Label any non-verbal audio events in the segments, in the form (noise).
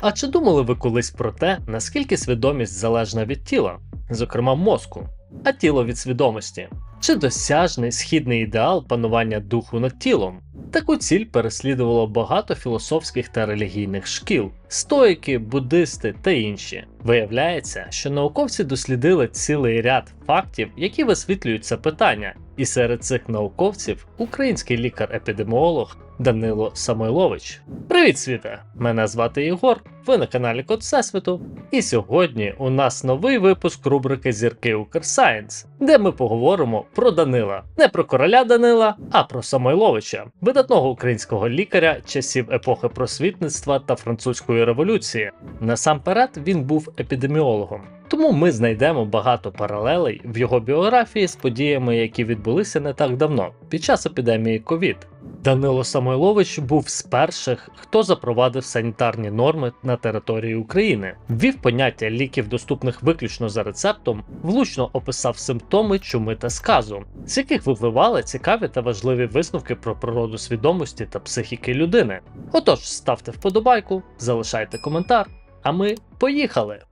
А чи думали ви колись про те, наскільки свідомість залежна від тіла, зокрема мозку, а тіло від свідомості? Чи досяжний східний ідеал панування духу над тілом? Таку ціль переслідувало багато філософських та релігійних шкіл, стоїки, буддисти та інші. Виявляється, що науковці дослідили цілий ряд фактів, які висвітлюють це питання, і серед цих науковців український лікар-епідеміолог Данило Самойлович. Привіт, світе! Мене звати Єгор, ви на каналі Код Всесвіту. І сьогодні у нас новий випуск рубрики Зірки Укрсайенс, де ми поговоримо про Данила, не про короля Данила, а про Самойловича, видатного українського лікаря часів епохи просвітництва та французької революції. Насамперед він був епідеміологом. Тому ми знайдемо багато паралелей в його біографії з подіями, які відбулися не так давно, під час епідемії ковід. Данило Самойлович був з перших, хто запровадив санітарні норми на території України, ввів поняття ліків, доступних виключно за рецептом, влучно описав симптоми чуми та сказу, з яких випливали цікаві та важливі висновки про природу свідомості та психіки людини. Отож, ставте вподобайку, залишайте коментар, а ми поїхали!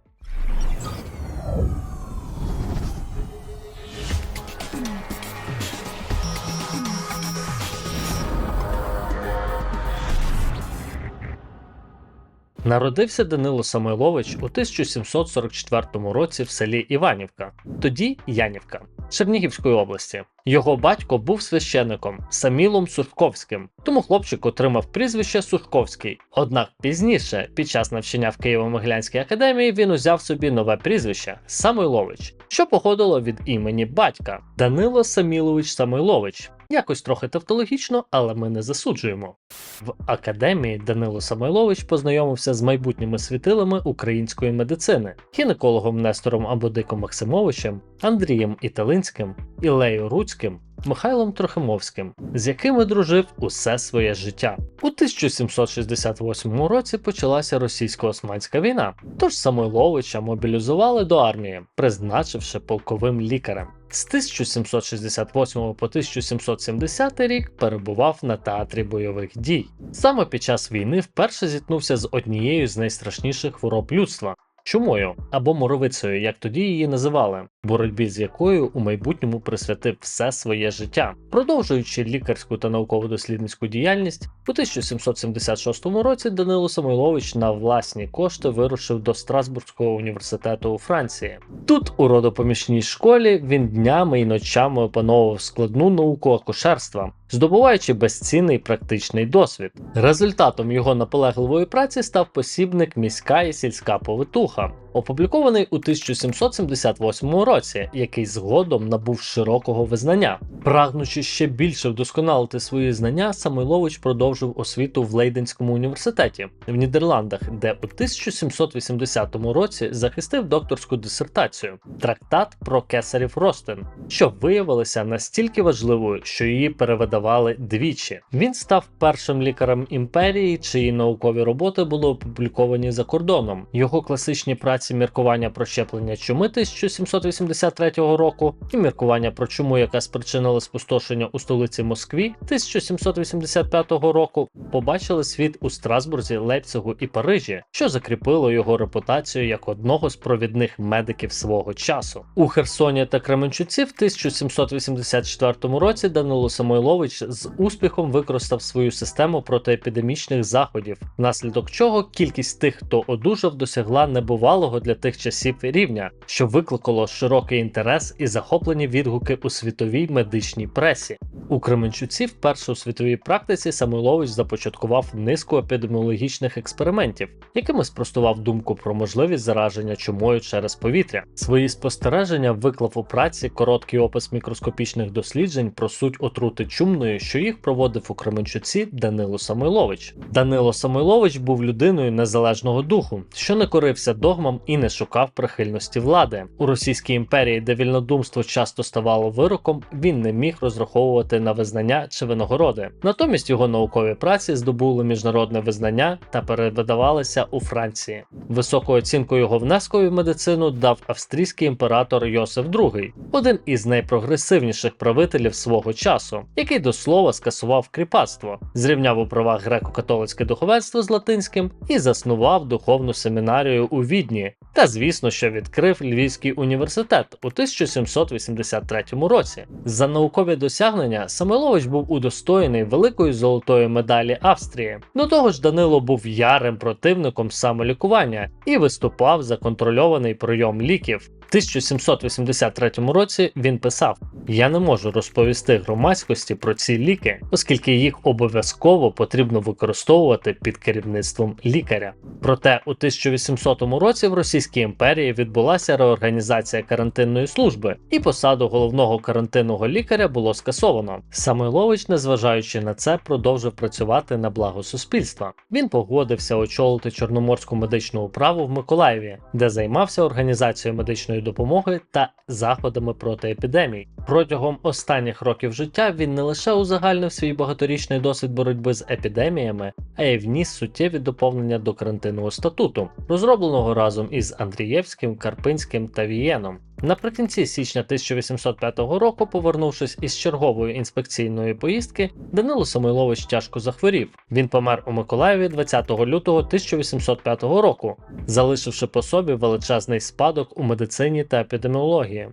Народився Данило Самойлович у 1744 році в селі Іванівка, тоді Янівка, Чернігівської області. Його батько був священником Самілом Сурковським, тому хлопчик отримав прізвище Сурковський. Однак пізніше, під час навчання в Києво-Могилянській академії, він узяв собі нове прізвище Самойлович, що походило від імені батька Данило Самілович Самойлович. Якось трохи тавтологічно, але ми не засуджуємо. В академії Данило Самойлович познайомився з майбутніми світилами української медицини, гінекологом Нестором Абодиком Максимовичем, Андрієм Італинським, Ілею Руцьким, Михайлом Трохимовським, з якими дружив усе своє життя. У 1768 році почалася російсько-османська війна, тож Самойловича мобілізували до армії, призначивши полковим лікарем. З 1768 по 1770 рік перебував на театрі бойових дій. Саме під час війни вперше зіткнувся з однією з найстрашніших хвороб людства чумою або моровицею, як тоді її називали, боротьбі з якою у майбутньому присвятив все своє життя, продовжуючи лікарську та науково-дослідницьку діяльність. У 1776 році Данило Самойлович на власні кошти вирушив до Страсбурзького університету у Франції. Тут, у родопомічній школі, він днями і ночами опановував складну науку акушерства, здобуваючи безцінний практичний досвід. Результатом його наполегливої праці став посібник міська і сільська повитуха, опублікований у 1778 році, який згодом набув широкого визнання. Прагнучи ще більше вдосконалити свої знання, Самойлович продовжив освіту в Лейденському університеті в Нідерландах, де у 1780 році захистив докторську дисертацію трактат про кесарів Ростин, що виявилася настільки важливою, що її перевидавали двічі. Він став першим лікарем імперії, чиї наукові роботи були опубліковані за кордоном. Його класичні праці міркування про щеплення чуми 1783 року і міркування про чуму, яка спричинила спустошення у столиці Москві 1785 року, побачили світ у Страсбурзі, Лейпцигу і Парижі, що закріпило його репутацію як одного з провідних медиків свого часу. У Херсоні та Кременчуці в 1784 році Данило Самойлович з успіхом використав свою систему протиепідемічних заходів, внаслідок чого кількість тих, хто одужав, досягла небувалого для тих часів рівня, що викликало широкий інтерес і захоплені відгуки у світовій медичній пресі. У Кременчуці вперше у світовій практиці Самойлович започаткував низку епідеміологічних експериментів, якими спростував думку про можливість зараження чумою через повітря. Свої спостереження виклав у праці короткий опис мікроскопічних досліджень про суть отрути чумної, що їх проводив у Кременчуці Данило Самойлович. Данило Самойлович був людиною незалежного духу, що не корився догмам і не шукав прихильності влади. У Російській імперії, де вільнодумство часто ставало вироком, він не міг розраховувати на визнання чи винагороди. Натомість його наукові праці здобули міжнародне визнання та перевидавалися у Франції. Високу оцінку його внескові в медицину дав австрійський імператор Йосиф II, один із найпрогресивніших правителів свого часу, який до слова скасував кріпацтво, зрівняв у правах греко-католицьке духовенство з латинським і заснував духовну семінарію у Відні. Та звісно, що відкрив Львівський університет у 1783 році. За наукові досягнення Самойлович був удостоєний великої золотої медалі Австрії. До того ж, Данило був ярим противником самолікування і виступав за контрольований прийом ліків. В 1783 році він писав: Я не можу розповісти громадськості про ці ліки, оскільки їх обов'язково потрібно використовувати під керівництвом лікаря. Проте у 1800 році в Російській імперії відбулася реорганізація карантинної служби, і посаду головного карантинного лікаря було скасовано. Самойлович, незважаючи на це, продовжив працювати на благо суспільства. Він погодився очолити Чорноморську медичну управу в Миколаєві, де займався організацією медичної допомоги та заходами проти епідемій. Протягом останніх років життя він не лише узагальнив свій багаторічний досвід боротьби з епідеміями, а й вніс суттєві доповнення до карантинного статуту, розробленого разом із Андрієвським, Карпинським та Вієном. Наприкінці січня 1805 року, повернувшись із чергової інспекційної поїздки, Данило Самойлович тяжко захворів. Він помер у Миколаєві 20 лютого 1805 року, залишивши по собі величезний спадок у медицині та епідеміології.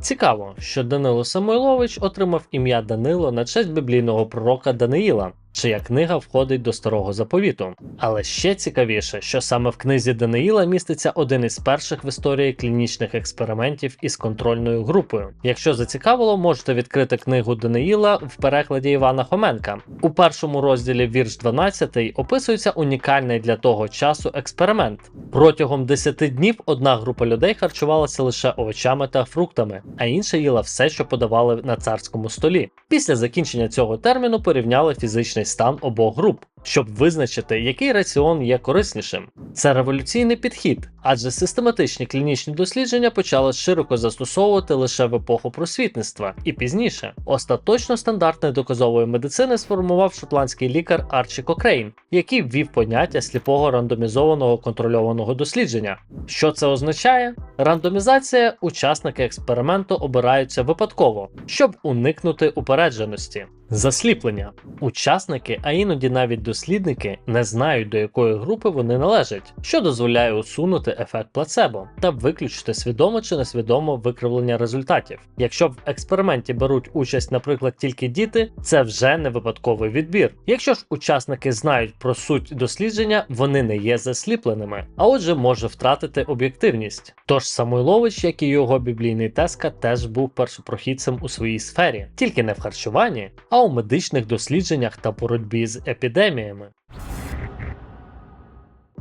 Цікаво, що Данило Самойлович отримав ім'я Данило на честь біблійного пророка Даниїла, чия книга входить до старого заповіту. Але ще цікавіше, що саме в книзі Даниїла міститься один із перших в історії клінічних експериментів із контрольною групою. Якщо зацікавило, можете відкрити книгу Даниїла в перекладі Івана Хоменка. У першому розділі вірш 12 описується унікальний для того часу експеримент. Протягом 10 днів одна група людей харчувалася лише овочами та фруктами, а інша їла все, що подавали на царському столі. Після закінчення цього терміну порівняли фізичний стан обох груп, щоб визначити, який раціон є кориснішим. Це революційний підхід, адже систематичні клінічні дослідження почали широко застосовувати лише в епоху просвітництва і пізніше. Остаточно стандартної доказової медицини сформував шотландський лікар Арчі Кокрейн, який ввів поняття сліпого рандомізованого контрольованого дослідження. Що це означає? Рандомізація учасники експерименту обираються випадково, щоб уникнути упередженості. Засліплення. Учасники, а іноді навіть дослідники, не знають до якої групи вони належать, що дозволяє усунути ефект плацебо та виключити свідомо чи несвідомо викривлення результатів. Якщо в експерименті беруть участь, наприклад, тільки діти, це вже не випадковий відбір. Якщо ж учасники знають про суть дослідження, вони не є засліпленими, а отже, може втратити об'єктивність. Тож Самойлович, як і його біблійний теска, теж був першопрохідцем у своїй сфері, тільки не в харчуванні, а у медичних дослідженнях та боротьбі з епідеміями.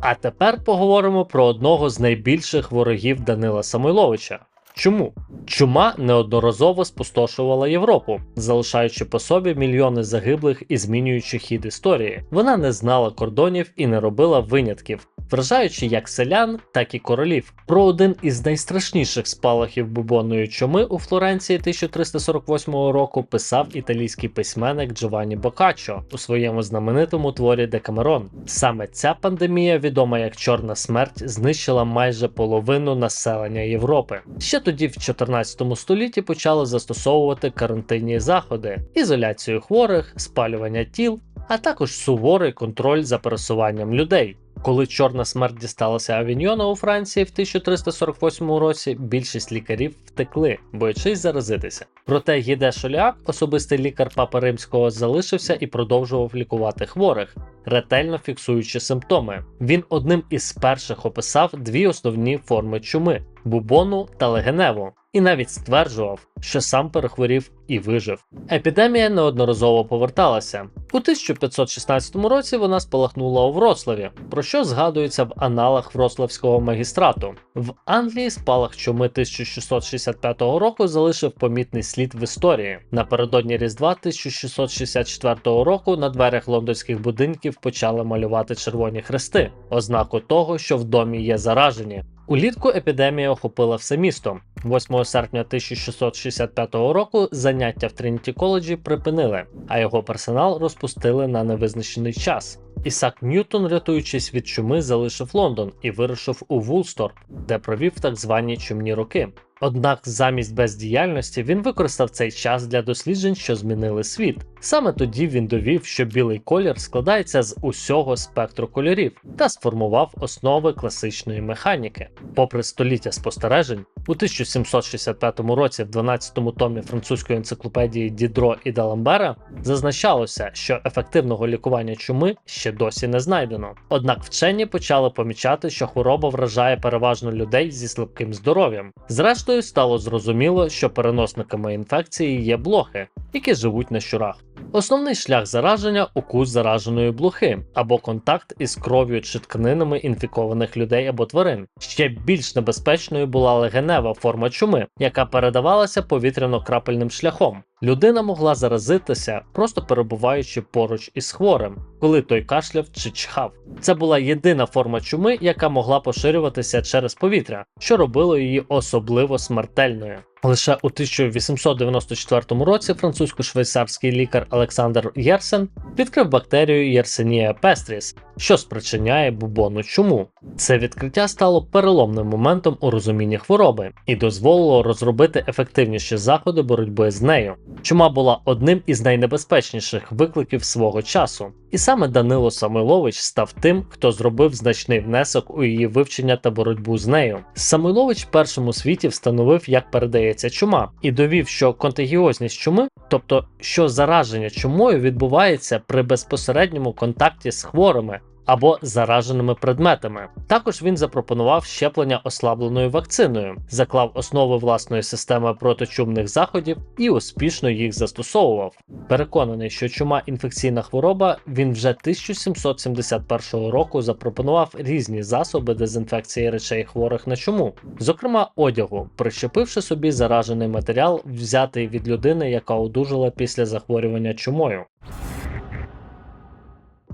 А тепер поговоримо про одного з найбільших ворогів Данила Самойловича. Чому? Чума неодноразово спустошувала Європу, залишаючи по собі мільйони загиблих і змінюючи хід історії. Вона не знала кордонів і не робила винятків, вражаючи як селян, так і королів. Про один із найстрашніших спалахів бубонної чуми у Флоренції 1348 року писав італійський письменник Джованні Бокаччо у своєму знаменитому творі Декамерон. Саме ця пандемія, відома як Чорна смерть, знищила майже половину населення Європи. Ще тоді, в 14 столітті, почали застосовувати карантинні заходи, ізоляцію хворих, спалювання тіл, а також суворий контроль за пересуванням людей. Коли чорна смерть дісталася Авіньйона у Франції в 1348 році, більшість лікарів втекли, боячись заразитися. Проте Гіде Шоляк, особистий лікар Папи Римського, залишився і продовжував лікувати хворих, ретельно фіксуючи симптоми. Він одним із перших описав дві основні форми чуми бубону та легеневу. І навіть стверджував, що сам перехворів і вижив. Епідемія неодноразово поверталася. У 1516 році вона спалахнула у Вроцлаві, про що згадується в аналах Вроцлавського магістрату. В Англії спалах чуми 1665 року залишив помітний слід в історії. Напередодні Різдва 1664 року на дверях лондонських будинків почали малювати червоні хрести, ознаку того, що в домі є заражені. Улітку епідемія охопила все місто. 8 серпня 1665 року заняття в Трініті коледжі припинили, а його персонал розпустили на невизначений час. Ісак Ньютон, рятуючись від чуми, залишив Лондон і вирушив у Вулсторп, де провів так звані чумні роки. Однак замість бездіяльності він використав цей час для досліджень, що змінили світ. Саме тоді він довів, що білий колір складається з усього спектру кольорів та сформував основи класичної механіки. Попри століття спостережень, у 1765 році, в 12-му томі французької енциклопедії Дідро і Даламбера, зазначалося, що ефективного лікування чуми ще досі не знайдено. Однак вчені почали помічати, що хвороба вражає переважно людей зі слабким здоров'ям. Зрештою, стало зрозуміло, що переносниками інфекції є блохи, які живуть на щурах. Основний шлях зараження укус зараженої блохи або контакт із кров'ю чи тканинами інфікованих людей або тварин. Ще більш небезпечною була легенева форма чуми, яка передавалася повітряно-крапельним шляхом. Людина могла заразитися, просто перебуваючи поруч із хворим, коли той кашляв чи чхав. Це була єдина форма чуми, яка могла поширюватися через повітря, що робило її особливо смертельною. Лише у 1894 році французько-швейцарський лікар Олександр Єрсен відкрив бактерію Yersinia pestis, що спричиняє бубонну чуму. Це відкриття стало переломним моментом у розумінні хвороби і дозволило розробити ефективніші заходи боротьби з нею. Чума була одним із найнебезпечніших викликів свого часу, і саме Данило Самойлович став тим, хто зробив значний внесок у її вивчення та боротьбу з нею. Самойлович першим у світі встановив, як передається чума, і довів, що контагіозність чуми, тобто що зараження чумою відбувається при безпосередньому контакті з хворими. Або зараженими предметами. Також він запропонував щеплення ослабленою вакциною, заклав основи власної системи протичумних заходів і успішно їх застосовував. Переконаний, що чума інфекційна хвороба, він вже 1771 року запропонував різні засоби дезінфекції речей хворих на чуму, зокрема одягу, прищепивши собі заражений матеріал, взятий від людини, яка одужала після захворювання чумою.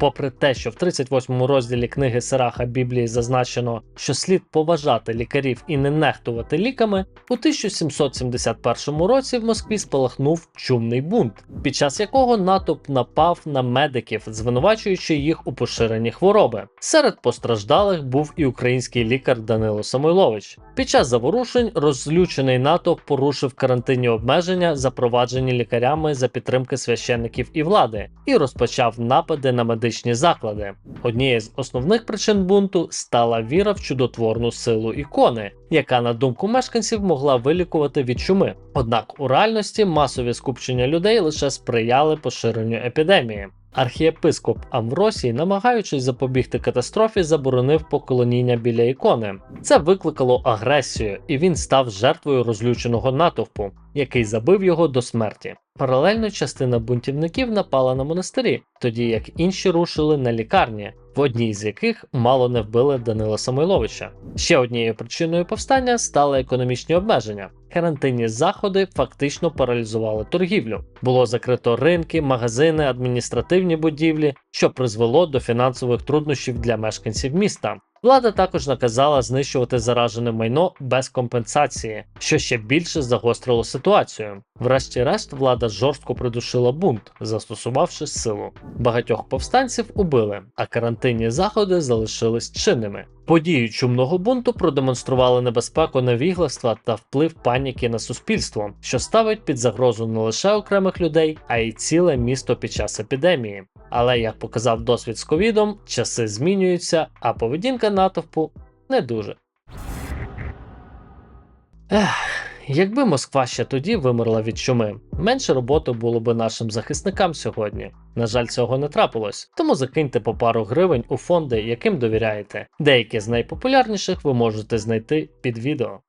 Попри те, що в 38 розділі книги Сираха Біблії зазначено, що слід поважати лікарів і не нехтувати ліками, у 1771 році в Москві спалахнув чумний бунт, під час якого натовп напав на медиків, звинувачуючи їх у поширенні хвороби. Серед постраждалих був і український лікар Данило Самойлович. Під час заворушень розлючений натовп порушив карантинні обмеження, запроваджені лікарями за підтримки священників і влади, і розпочав напади на медичні заклади. Однією з основних причин бунту стала віра в чудотворну силу ікони, яка, на думку мешканців, могла вилікувати від чуми. Однак у реальності масові скупчення людей лише сприяли поширенню епідемії. Архієпископ Амвросій, намагаючись запобігти катастрофі, заборонив поклоніння біля ікони. Це викликало агресію, і він став жертвою розлюченого натовпу, який забив його до смерті. Паралельно частина бунтівників напала на монастирі, тоді як інші рушили на лікарні, в одній з яких мало не вбили Данила Самойловича. Ще однією причиною повстання стали економічні обмеження. Карантинні заходи фактично паралізували торгівлю. Було закрито ринки, магазини, адміністративні будівлі, що призвело до фінансових труднощів для мешканців міста. Влада також наказала знищувати заражене майно без компенсації, що ще більше загострило ситуацію. Врешті-решт, влада жорстко придушила бунт, застосувавши силу. Багатьох повстанців убили, а карантинні заходи залишились чинними. Події чумного бунту продемонстрували небезпеку невігластва та вплив паніки на суспільство, що ставить під загрозу не лише окремих людей, а й ціле місто під час епідемії. Але як показав досвід з ковідом, часи змінюються, а поведінка натовпу не дуже. Ех, якби Москва ще тоді вимерла від чуми, менше роботи було би нашим захисникам сьогодні. На жаль, цього не трапилось, тому закиньте по пару гривень у фонди, яким довіряєте. Деякі з найпопулярніших ви можете знайти під відео.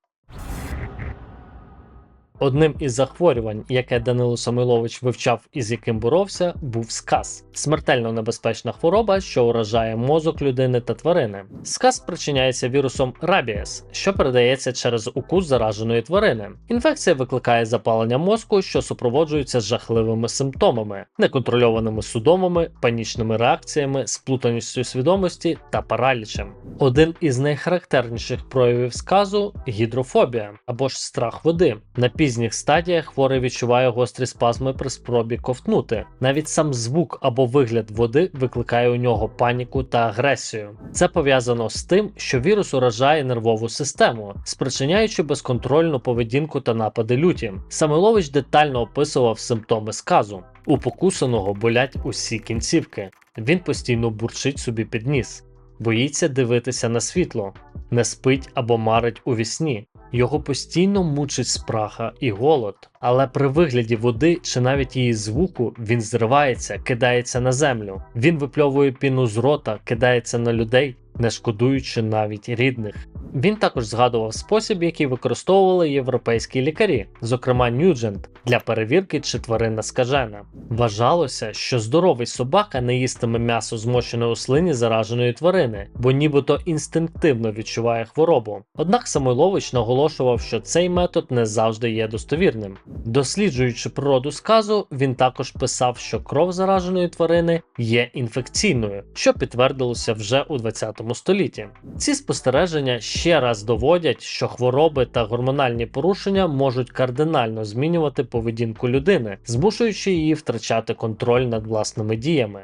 Одним із захворювань, яке Данило Самойлович вивчав і з яким боровся, був сказ смертельно небезпечна хвороба, що уражає мозок людини та тварини. Сказ спричиняється вірусом рабіас, що передається через укус зараженої тварини. Інфекція викликає запалення мозку, що супроводжується жахливими симптомами, неконтрольованими судомами, панічними реакціями, сплутаністю свідомості та паралічем. Один із найхарактерніших проявів сказу гідрофобія або ж страх води. На пізніх стадіях хворий відчуває гострі спазми при спробі ковтнути. Навіть сам звук або вигляд води викликає у нього паніку та агресію. Це пов'язано з тим, що вірус уражає нервову систему, спричиняючи безконтрольну поведінку та напади люті. Самойлович детально описував симптоми сказу. У покусаного болять усі кінцівки. Він постійно бурчить собі під ніс, боїться дивитися на світло, не спить або марить у вісні. Його постійно мучить спраха і голод, але при вигляді води чи навіть її звуку він зривається, кидається на землю. Він випльовує піну з рота, кидається на людей, не шкодуючи навіть рідних. Він також згадував спосіб, який використовували європейські лікарі, зокрема Нюджент, для перевірки, чи тварина скажена. Вважалося, що здоровий собака не їстиме м'ясо змочене у слині зараженої тварини, бо нібито інстинктивно відчуває хворобу. Однак Самойлович наголошував, що цей метод не завжди є достовірним. Досліджуючи природу сказу, він також писав, що кров зараженої тварини є інфекційною, що підтвердилося вже у 20 столітті. Ці спостереження ще раз доводять, що хвороби та гормональні порушення можуть кардинально змінювати поведінку людини, змушуючи її втрачати контроль над власними діями.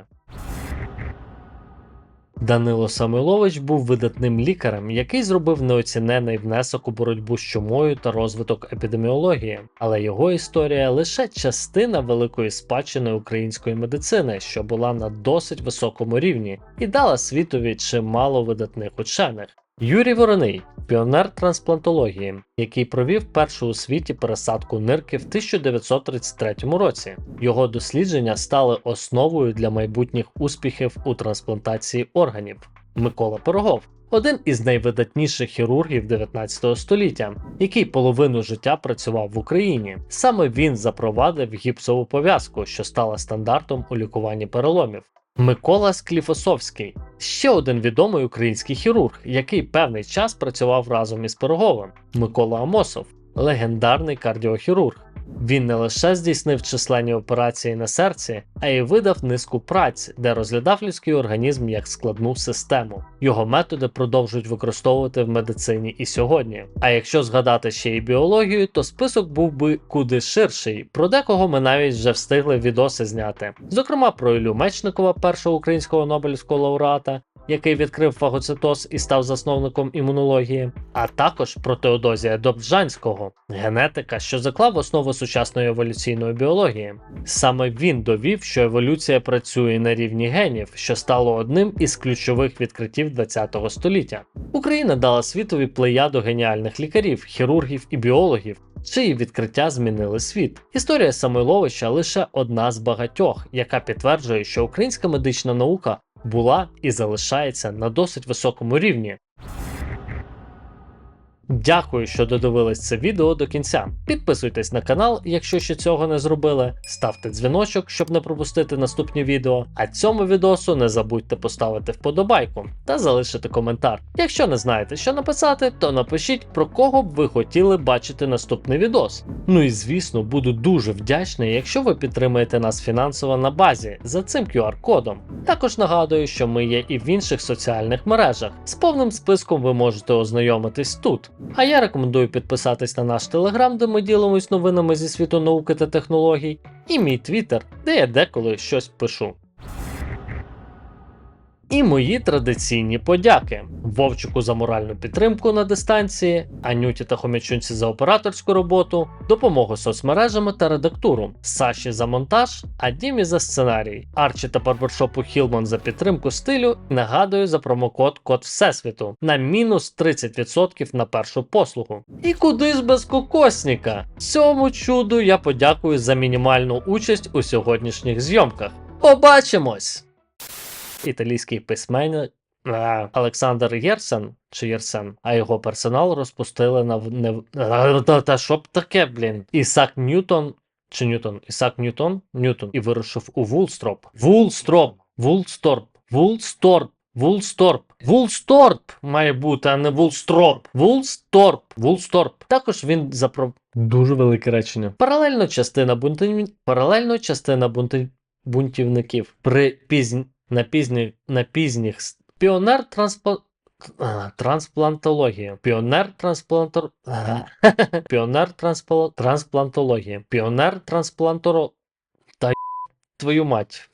Данило Самойлович був видатним лікарем, який зробив неоцінений внесок у боротьбу з чумою та розвиток епідеміології, але його історія лише частина великої спадщини української медицини, що була на досить високому рівні, і дала світові чимало видатних учених. Юрій Вороний, піонер трансплантології, який провів першу у світі пересадку нирки в 1933 році. Його дослідження стали основою для майбутніх успіхів у трансплантації органів. Микола Пирогов, один із найвидатніших хірургів 19 століття, який половину життя працював в Україні. Саме він запровадив гіпсову пов'язку, що стала стандартом у лікуванні переломів. Микола Скліфосовський ще один відомий український хірург, який певний час працював разом із Пироговим. Микола Амосов, легендарний кардіохірург. Він не лише здійснив численні операції на серці, а й видав низку праць, де розглядав людський організм як складну систему. Його методи продовжують використовувати в медицині і сьогодні. А якщо згадати ще й біологію, то список був би куди ширший. Про декого ми навіть вже встигли відоси зняти. Зокрема, про Ілю Мечникова, першого українського Нобелівського лауреата, який відкрив фагоцитоз і став засновником імунології, а також про Теодозія Добжанського, генетика, що заклав основу сучасної еволюційної біології. Саме він довів, що еволюція працює на рівні генів, що стало одним із ключових відкриттів ХХ століття. Україна дала світові плеяду геніальних лікарів, хірургів і біологів. Чиї відкриття змінили світ. Історія Самойловича лише одна з багатьох, яка підтверджує, що українська медична наука була і залишається на досить високому рівні. Дякую, що додивились це відео до кінця. Підписуйтесь на канал, якщо ще цього не зробили. Ставте дзвіночок, щоб не пропустити наступні відео. А цьому відосу не забудьте поставити вподобайку та залишити коментар. Якщо не знаєте, що написати, то напишіть про кого б ви хотіли бачити наступний відос. Ну і звісно, буду дуже вдячний, якщо ви підтримаєте нас фінансово на базі за цим QR-кодом. Також нагадую, що ми є і в інших соціальних мережах. З повним списком ви можете ознайомитись тут. А я рекомендую підписатись на наш телеграм, де ми ділимось новинами зі світу науки та технологій, і мій твіттер, де я деколи щось пишу. І мої традиційні подяки Вовчику за моральну підтримку на дистанції, Анюті та Хомячунці за операторську роботу, допомогу соцмережами та редактуру, Саші за монтаж, а Дімі за сценарій, Арчі та барбершопу Хілман за підтримку стилю. Нагадую за промокод Код Всесвіту на мінус 30% на першу послугу. І куди ж без кокосніка? Цьому чуду я подякую за мінімальну участь у сьогоднішніх зйомках. Побачимось! Італійський письменник е, Олександр Єрсен чи Єрсен, а його персонал розпустили на не Е, та, що б таке, блін? Ісак Ньютон чи Ньютон? Ісак Ньютон? Ньютон і вирушив у Вулстроп. Вулстроп! Вулсторп! Вулсторп! Вулсторп! Вулсторп має бути, а не Вулстроп. Вулсторп. Вулсторп. Також він запро... Дуже велике речення. Паралельно частина бунтів... Паралельно частина бунтів... бунтівників при пізні... на пізніх на пізніх піонер транспо... А, Трансплантологія. Піонер трансплантор... (laughs) Піонер трансплантологія. Піонер транспланторо... Та твою мать.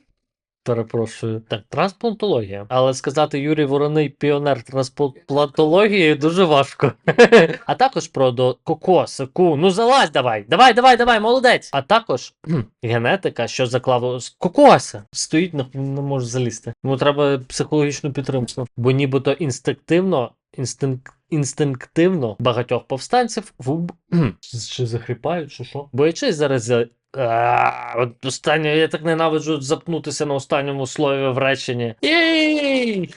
Перепрошую. Так, трансплантологія. Але сказати Юрій Вороний піонер трансплантології дуже важко. (laughs) а також про до кокосику. Ну залазь давай. Давай, давай, давай, молодець. А також генетика, що заклав з кокоса. Стоїть, не, не може залізти. Йому треба психологічну підтримку. Бо нібито інстинктивно. Інстинк... Інстинктивно багатьох повстанців в чи захріпають, чи що? Боячись зараз за останнє, я так ненавиджу запнутися на останньому слові в реченні. Єй!